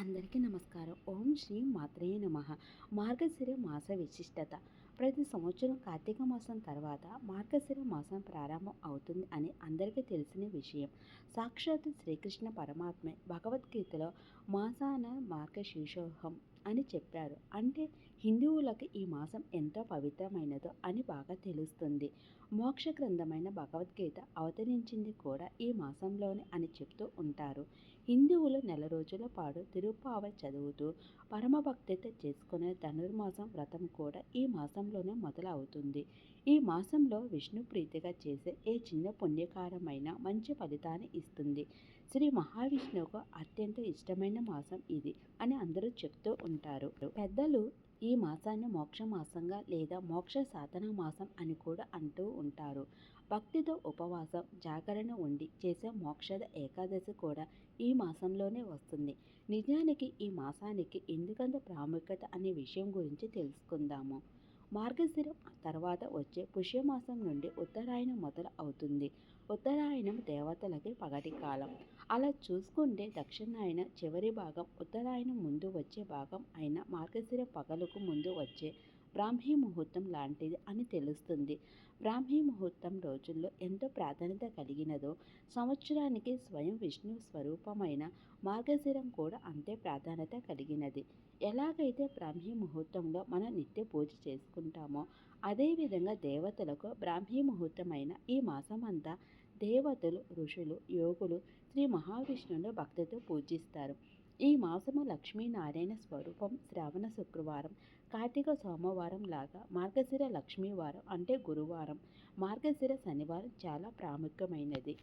అందరికీ నమస్కారం. ఓం శ్రీ మాత్రే నమ. మార్గశిర మాస విశిష్టత. ప్రతి సంవత్సరం కార్తీక మాసం తర్వాత మార్గశిర మాసం ప్రారంభం అవుతుంది అని అందరికీ తెలిసిన విషయం. సాక్షాత్ శ్రీకృష్ణ పరమాత్మే భగవద్గీతలో మాసాన మార్గశీర్షోహం అని చెప్పారు. అంటే హిందువులకు ఈ మాసం ఎంతో పవిత్రమైనదో అని బాగా తెలుస్తుంది. మోక్ష గ్రంథమైన భగవద్గీత అవతరించింది కూడా ఈ మాసంలోనే అని చెప్తూ ఉంటారు. హిందువులు నెల రోజుల పాటు తిరుపావ చదువుతూ పరమభక్తితో చేసుకునే ధనుర్మాసం వ్రతం కూడా ఈ మాసంలోనే మొదలవుతుంది. ఈ మాసంలో విష్ణు ప్రీతిగా చేసే ఏ చిన్న పుణ్యకారమైన మంచి ఫలితాన్ని ఇస్తుంది. శ్రీ మహావిష్ణువుకు అత్యంత ఇష్టమైన మాసం ఇది అని అందరూ చెప్తూ ఉంటారు. పెద్దలు ఈ మాసాన్ని మోక్ష మాసంగా లేదా మోక్ష సాధన మాసం అని కూడా అంటూ ఉంటారు. భక్తితో ఉపవాసం జాగరణ ఉండి చేసే మోక్షద ఏకాదశి కూడా ఈ మాసంలోనే వస్తుంది. నిజానికి ఈ మాసానికి ఎందుకంత ప్రాముఖ్యత అనే విషయం గురించి తెలుసుకుందాము. మార్గశిరం తర్వాత వచ్చే పుష్యమాసం నుండి ఉత్తరాయణం మొదలు అవుతుంది. ఉత్తరాయణం దేవతలకి పగటి కాలం. అలా చూసుకుంటే దక్షిణాయన చివరి భాగం ఉత్తరాయణం ముందు వచ్చే భాగం అయిన మార్గశిర పగలకు ముందు వచ్చే బ్రాహ్మీ ముహూర్తం లాంటిది అని తెలుస్తుంది. బ్రాహ్మీ ముహూర్తం రోజుల్లో ఎంతో ప్రాధాన్యత కలిగినదో సంవత్సరానికి స్వయం విష్ణు స్వరూపమైన మార్గశిరం కూడా అంతే ప్రాధాన్యత కలిగినది. ఎలాగైతే బ్రాహ్మీ ముహూర్తంలో మనం నిత్య పూజ చేసుకుంటామో అదేవిధంగా దేవతలకు బ్రాహ్మీ ముహూర్తమైన ఈ మాసం అంతా దేవతలు ఋషులు యోగులు శ్రీ మహావిష్ణువును భక్తితో పూజిస్తారు. ఈ మాసము లక్ష్మీనారాయణ స్వరూపం శ్రావణ శుక్రవారం కార్తీక సోమవారం లాగా మార్గశిర లక్ష్మీవారం అంటే గురువారం. మార్గశిర శనివారం చాలా ప్రాముఖ్యమైనది.